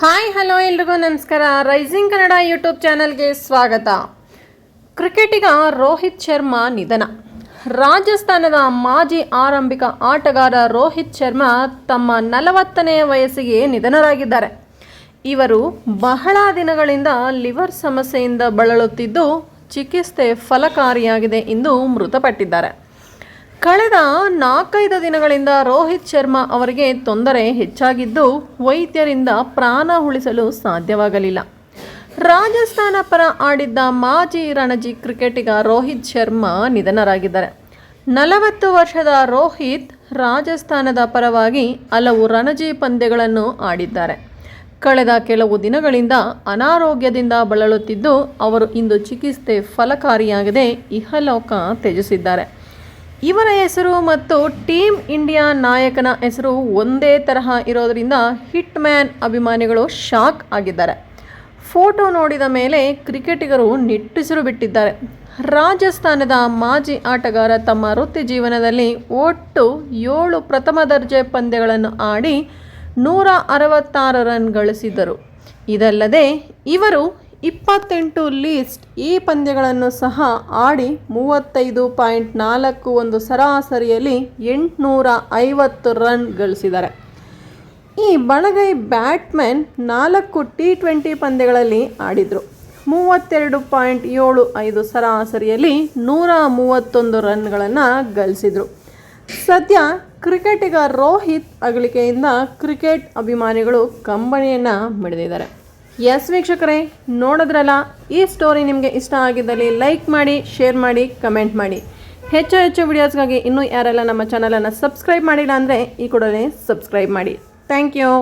Hi, hello ಎಲ್ರಿಗೂ ನಮಸ್ಕಾರ. Rising Kannada YouTube ಚಾನಲ್ಗೆ ಸ್ವಾಗತ. ಕ್ರಿಕೆಟಿಗ ರೋಹಿತ್ ಶರ್ಮಾ ನಿಧನ. ರಾಜಸ್ಥಾನದ ಮಾಜಿ ಆರಂಭಿಕ ಆಟಗಾರ ರೋಹಿತ್ ಶರ್ಮಾ ತಮ್ಮ ನಲವತ್ತನೆಯ ವಯಸ್ಸಿಗೆ ನಿಧನರಾಗಿದ್ದಾರೆ. ಇವರು ಬಹಳ ದಿನಗಳಿಂದ ಲಿವರ್ ಸಮಸ್ಯೆಯಿಂದ ಬಳಲುತ್ತಿದ್ದು ಚಿಕಿತ್ಸೆ ಫಲಕಾರಿಯಾಗಿದೆ ಎಂದು ಮೃತಪಟ್ಟಿದ್ದಾರೆ. ಕಳೆದ ನಾಲ್ಕೈದು ದಿನಗಳಿಂದ ರೋಹಿತ್ ಶರ್ಮಾ ಅವರಿಗೆ ತೊಂದರೆ ಹೆಚ್ಚಾಗಿದ್ದು ವೈದ್ಯರಿಂದ ಪ್ರಾಣ ಉಳಿಸಲು ಸಾಧ್ಯವಾಗಲಿಲ್ಲ. ರಾಜಸ್ಥಾನ ಪರ ಆಡಿದ್ದ ಮಾಜಿ ರಣಜಿ ಕ್ರಿಕೆಟಿಗ ರೋಹಿತ್ ಶರ್ಮಾ ನಿಧನರಾಗಿದ್ದಾರೆ. ನಲವತ್ತು ವರ್ಷದ ರೋಹಿತ್ ರಾಜಸ್ಥಾನದ ಪರವಾಗಿ ಹಲವು ರಣಜಿ ಪಂದ್ಯಗಳನ್ನು ಆಡಿದ್ದಾರೆ. ಕಳೆದ ಕೆಲವು ದಿನಗಳಿಂದ ಅನಾರೋಗ್ಯದಿಂದ ಬಳಲುತ್ತಿದ್ದು, ಅವರು ಇಂದು ಚಿಕಿತ್ಸೆ ಫಲಕಾರಿಯಾಗದೆ ಇಹಲೋಕ ತ್ಯಜಿಸಿದ್ದಾರೆ. ಇವರ ಹೆಸರು ಮತ್ತು ಟೀಮ್ ಇಂಡಿಯಾ ನಾಯಕನ ಹೆಸರು ಒಂದೇ ತರಹ ಇರೋದರಿಂದ ಹಿಟ್ ಮ್ಯಾನ್ ಅಭಿಮಾನಿಗಳು ಶಾಕ್ ಆಗಿದ್ದಾರೆ. ಫೋಟೋ ನೋಡಿದ ಮೇಲೆ ಕ್ರಿಕೆಟಿಗರು ನಿಟ್ಟುಸಿರು ಬಿಟ್ಟಿದ್ದಾರೆ. ರಾಜಸ್ಥಾನದ ಮಾಜಿ ಆಟಗಾರ ತಮ್ಮ ವೃತ್ತಿ ಜೀವನದಲ್ಲಿ ಒಟ್ಟು ಏಳು ಪ್ರಥಮ ದರ್ಜೆ ಪಂದ್ಯಗಳನ್ನು ಆಡಿ ನೂರ ಅರವತ್ತಾರು ರನ್ ಗಳಿಸಿದ್ದರು. ಇದಲ್ಲದೆ ಇವರು ಇಪ್ಪತ್ತೆಂಟು ಲೀಸ್ಟ್ ಈ ಪಂದ್ಯಗಳನ್ನು ಸಹ ಆಡಿ ಮೂವತ್ತೈದು ಪಾಯಿಂಟ್ ನಾಲ್ಕು ಒಂದು ಸರಾಸರಿಯಲ್ಲಿ ಎಂಟುನೂರ ಐವತ್ತು ರನ್ ಗಳಿಸಿದ್ದಾರೆ. ಈ ಬಣಗೈ ಬ್ಯಾಟ್ಮನ್ ನಾಲ್ಕು ಟಿ ಟ್ವೆಂಟಿ ಪಂದ್ಯಗಳಲ್ಲಿ ಆಡಿದರು. ಮೂವತ್ತೆರಡು ಪಾಯಿಂಟ್ ಏಳು ಐದು ಸರಾಸರಿಯಲ್ಲಿ ನೂರ ಮೂವತ್ತೊಂದು ರನ್ಗಳನ್ನು ಗಳಿಸಿದರು. ಸದ್ಯ ಕ್ರಿಕೆಟಿಗ ರೋಹಿತ್ ಅಗಲಿಕೆಯಿಂದ ಕ್ರಿಕೆಟ್ ಅಭಿಮಾನಿಗಳು ಕಂಬನಿಯನ್ನು ಮಿಡಿದಿದ್ದಾರೆ. ಎಸ್ ವೀಕ್ಷಕರೇ, ನೋಡಿದ್ರಲ್ಲ, ಈ ಸ್ಟೋರಿ ನಿಮಗೆ ಇಷ್ಟ ಆಗಿದ್ದಲ್ಲಿ ಲೈಕ್ ಮಾಡಿ ಶೇರ್ ಮಾಡಿ ಕಮೆಂಟ್ ಮಾಡಿ. ಹೆಚ್ಚು ಹೆಚ್ಚು ವಿಡಿಯೋಸ್ಗಾಗಿ ಇನ್ನೂ ಯಾರೆಲ್ಲ ನಮ್ಮ ಚಾನಲನ್ನು ಸಬ್ಸ್ಕ್ರೈಬ್ ಮಾಡಿಲ್ಲ ಅಂದರೆ ಈ ಕೂಡಲೇ ಸಬ್ಸ್ಕ್ರೈಬ್ ಮಾಡಿ. Thank you